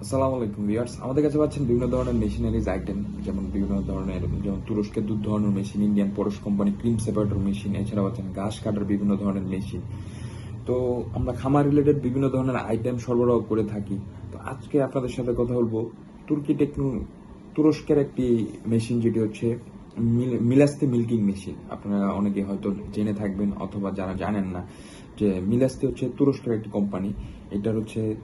আসসালামু আলাইকুম ভিউয়ার্স। আমাদের কাছে পাচ্ছেন বিভিন্ন ধরনের মেশিনারিজ আইটেম, যেমন বিভিন্ন ধরনের, যেমন তুরস্কের দুধ ধরনের machine, Indian Porosh company cream separator machine এছাড়া পাচ্ছেন ঘাস কাটার বিভিন্ন ধরনের মেশিন। তো আমরা খামার রিলেটেড বিভিন্ন ধরনের আইটেম সরবরাহ করে থাকি। তো আজকে আপনাদের সাথে কথা বলব তুর্কি টেকনো, তুরস্কের একটি মেশিন যেটি হচ্ছে মিল- মিলাস্তে মিল্কিং মেশিন। আপনারা অনেকে হয়তো জেনে থাকবেন অথবা যারা জানেন না যে মিলাস্তে হচ্ছে তুরস্কের একটি কোম্পানি। এটার হচ্ছে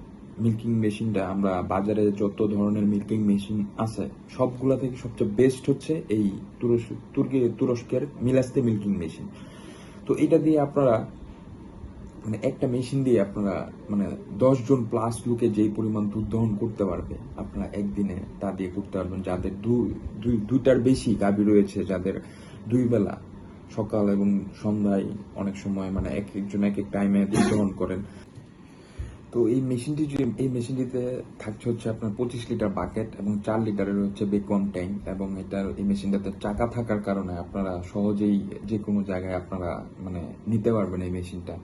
মিল্কিং মেশিনটা আমরা বাজারে যত ধরনের মিল্কিং মেশিন আছে, সবগুলা থেকে সবচেয়ে বেস্ট হচ্ছে এই তুরস্ক, তুর্কি, তুরস্কের মিলাস্তে মিল্কিং মেশিন তো এটা দিয়ে আপনারা মানে একটা মেশিন দিয়ে আপনারা মানে দশ জন প্লাস লোকে যেই পরিমাণ দুধ দহন করতে পারবে, আপনারা একদিনে তা দিয়ে করতে পারবেন। যাদের দুই দুই, দুইটার বেশি গাভী রয়েছে, যাদের দুই বেলা সকাল এবং সন্ধ্যায় অনেক সময় মানে এক একজন এক এক টাইমে দুধ দহন করেন তো এই মেশিনটি যে এই মেশিনটিতে থাকছে হচ্ছে আপনার পঁচিশ লিটার বাকেট এবং চার লিটারের হচ্ছে বেকওয়াম ট্যাঙ্ক এবং এটার এই মেশিনটাতে চাকা থাকার কারণে আপনারা সহজেই যে কোনো জায়গায় আপনারা মানে নিতে পারবেন এই মেশিনটা।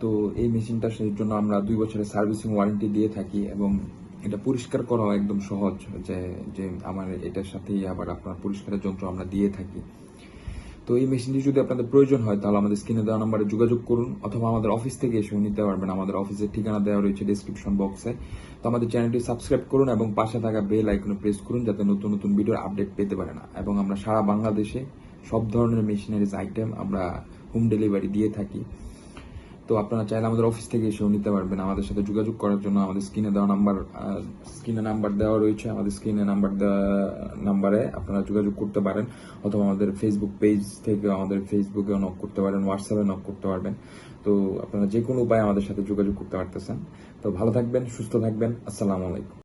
তো এই মেশিনটা সেই জন্য আমরা দুই বছরের সার্ভিসিং ওয়ারেন্টি দিয়ে থাকি এবং এটা পরিষ্কার করাও একদম সহজ যে যে আমার এটার সাথেই আবার আপনার পরিষ্কারের যন্ত্র আমরা দিয়ে থাকি। তো এই মেশিনটি যদি আপনাদের প্রয়োজন হয়, তাহলে আমাদের স্ক্রিনে দেওয়া নাম্বারে যোগাযোগ করুন অথবা আমাদের অফিস থেকে এসেও নিতে পারবেন। আমাদের অফিসের ঠিকানা দেওয়া রয়েছে ডিসক্রিপশন বক্সে তো আমাদের চ্যানেলটি সাবস্ক্রাইব করুন এবং পাশে থাকা বেল আইকনে প্রেস করুন যাতে নতুন নতুন ভিডিওর আপডেট পেতে পারে না। এবং আমরা সারা বাংলাদেশে সব ধরনের মেশিনারিজ আইটেম আমরা হোম ডেলিভারি দিয়ে থাকি। তো আপনারা চাইলে আমাদের অফিস থেকে এসেও নিতে পারবেন। আমাদের সাথে যোগাযোগ করার জন্য আমাদের স্ক্রিনে দেওয়া নাম্বার স্ক্রিনে নাম্বার দেওয়া রয়েছে। আমাদের স্ক্রিনে নাম্বার দেওয়া নাম্বারে আপনারা যোগাযোগ করতে পারেন অথবা আমাদের ফেসবুক পেজ থেকে আমাদের ফেসবুকেও নক করতে পারেন হোয়াটসঅ্যাপে নক করতে পারবেন। তো আপনারা যে কোনো উপায়ে আমাদের সাথে যোগাযোগ করতে পারতেছেন। তো ভালো থাকবেন, সুস্থ থাকবেন। আসসালামু আলাইকুম।